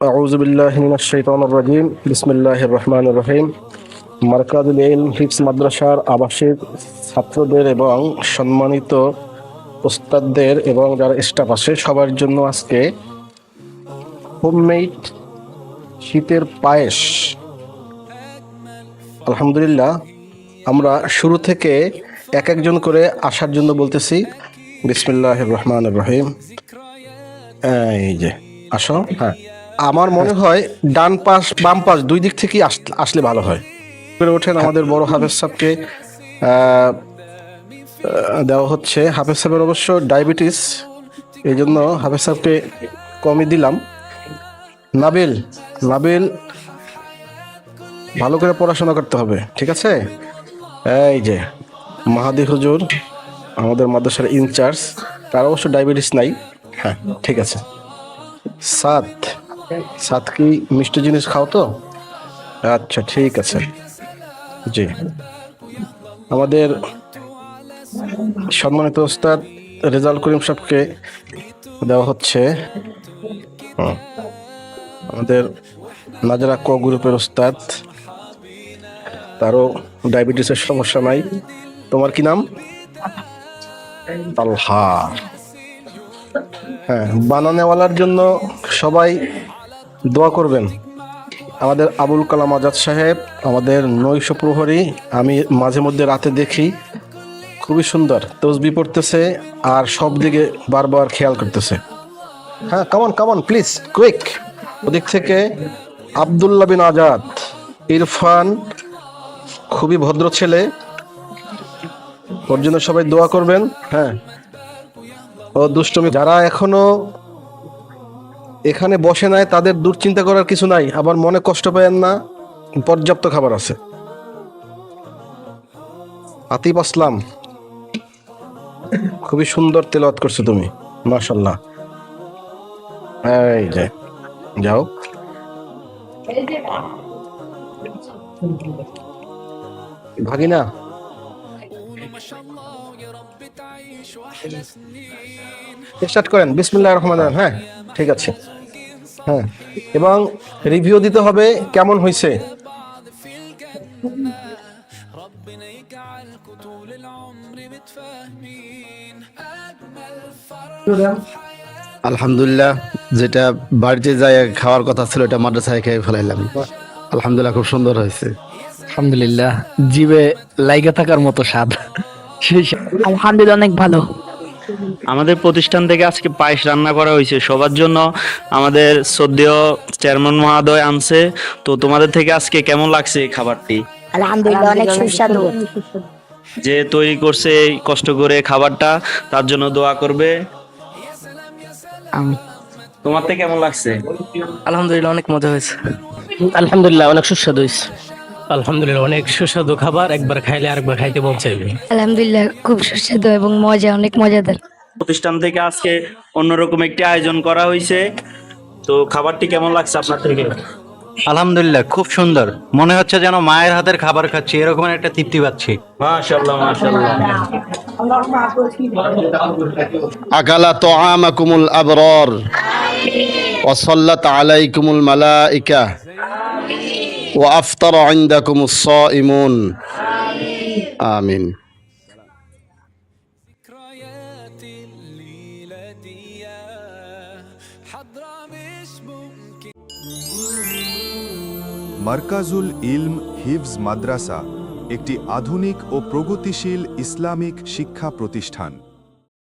أعوذ بالله من الشيطان الرجيم بسم الله الرحمن الرحيم মার্কাজুল ইলম হিফস মাদ্রাসার আবাসিক ছাত্রদের এবং সম্মানিত ওস্তাদদের এবং যারা স্টাফ আছে সবার জন্য আজকে হোমমেড শীতের পায়েস আলহামদুলিল্লাহ আমরা শুরু থেকে এক একজন করে আসার জন্য বলতেছি বিসমিল্লাহ রহমান রহিম এই যে আসো হ্যাঁ আমার মনে হয় ডান পাশ, বাম পাশ দুই দিক থেকেই আস- আসলে ভালো হয়। করে ওঠেন আমাদের বড় হাফেজ সাহেবকে দেওয়া হচ্ছে। হাফেজ সাহেবের অবশ্য ডায়াবেটিস এই জন্য হাফেজ সাহেবকে কমই দিলাম। নাবিল নাবিল, ভালো করে পড়াশোনা করতে হবে, ঠিক আছে? এই যে, মাহাদি হুজুর, আমাদের মাদ্রাসার ইনচার্জ, তার অবশ্য ডায়াবেটিস নাই। হ্যাঁ ঠিক আছে। সাত। সাত কি মিষ্টি জিনিস খাও তো? আচ্ছা ঠিক আছে। জি। আমাদের সম্মানিত ওস্তাদ রেজাল করিম সাহেবকে দেওয়া হচ্ছে। আমাদের নাজরা ক গ্রুপের ওস্তাদ। তারও ডায়াবেটিসের সমস্যা নাই। তোমার কি নাম? তালহা। হ্যাঁ বানানেওয়ালার জন্য সবাই দোয়া করবেন। আমাদের আবুল কালাম আজাদ সাহেব, আমাদের নৈশ প্রহরী, আমি মাঝে মধ্যে রাতে দেখি। খুবই সুন্দর, তসবি পড়তেছে আর সব দিকে বারবার খেয়াল করতেছে। হ্যাঁ কামন কামন প্লিজ কুইক ওদিক থেকে আবদুল্লাহ বিন আজাদ, ইরফান, খুবই ভদ্র ছেলে। ওর জন্য সবাই দোয়া করবেন হ্যাঁ। ও দুষ্টমি যারা এখনও এখানে বসে নাই, তাদের দুশ্চিন্তা করার কিছু নাই। আবার মনে কষ্ট পেয়েন না, পর্যাপ্ত খাবার আছে। আতিফ আসলাম। খুবই সুন্দর তেলাওয়াত করছ তুমি মাশাল্লাহ এই যে, যাও। ভাগিনা। স্টার্ট করেন বিসমিল্লাহ রহমান রহিম। হ্যাঁ ঠিক আছে। হ্যাঁ এবং রিভিউ দিতে হবে কেমন হয়েছে? আলহামদুলিল্লাহ যেটা বাড়িতে যাই খাওয়ার কথা ছিল এটা মাদ্রাসায় খেয়ে ফেলাইলাম। আলহামদুলিল্লাহ খুব সুন্দর হয়েছে। আলহামদুলিল্লাহ জিবে লাইগা থাকার মতো স্বাদ সেই স্বাদ। আলহামদুলিল্লাহ অনেক ভালো। আমাদের প্রতিষ্ঠান থেকে আজকে পায়েস রান্না করা হয়েছে। সবার জন্য আমাদের শ্রদ্ধেয় চেয়ারম্যান মহোদয় আনছে। তো তোমাদের থেকে আজকে কেমন লাগছে এই খাবারটি? আলহামদুলিল্লাহ অনেক সুস্বাদু। যে তৈরি করছে এই কষ্ট করে খাবারটা তার জন্য দোয়া করবে। তোমার থেকে কেমন লাগছে? আলহামদুলিল্লাহ অনেক মজা হয়েছে। আলহামদুলিল্লাহ অনেক সুস্বাদু হয়েছে। আলহামদুলিল্লাহ অনেক সুস্বাদু খাবার একবার খাইলে আরেকবার খাইতে মন চাইবে। আলহামদুলিল্লাহ খুব সুস্বাদু এবং মজা অনেক মজাদার। প্রতিষ্ঠান থেকে আজকে অন্যরকম একটি আয়োজন করা হয়েছে তো খাবারটি কেমন লাগছে আপনার থেকে? আলহামদুলিল্লাহ খুব সুন্দর। মনে হচ্ছে যেন মায়ের হাতের খাবার খাচ্ছি এরকম একটা তৃপ্তি পাচ্ছি। মাশাআল্লাহ মাশাআল্লাহ। আকালা তোআমাকুমুল আবরার ওয়াসাল্লাত আলাইকুমুল মালাইকা। আফতার ইনদাকুমুস সাইমুন আমিন। মার্কাজুল ইলম হিফজ মাদ্রাসা, একটি আধুনিক ও প্রগতিশীল ইসলামিক শিক্ষা প্রতিষ্ঠান।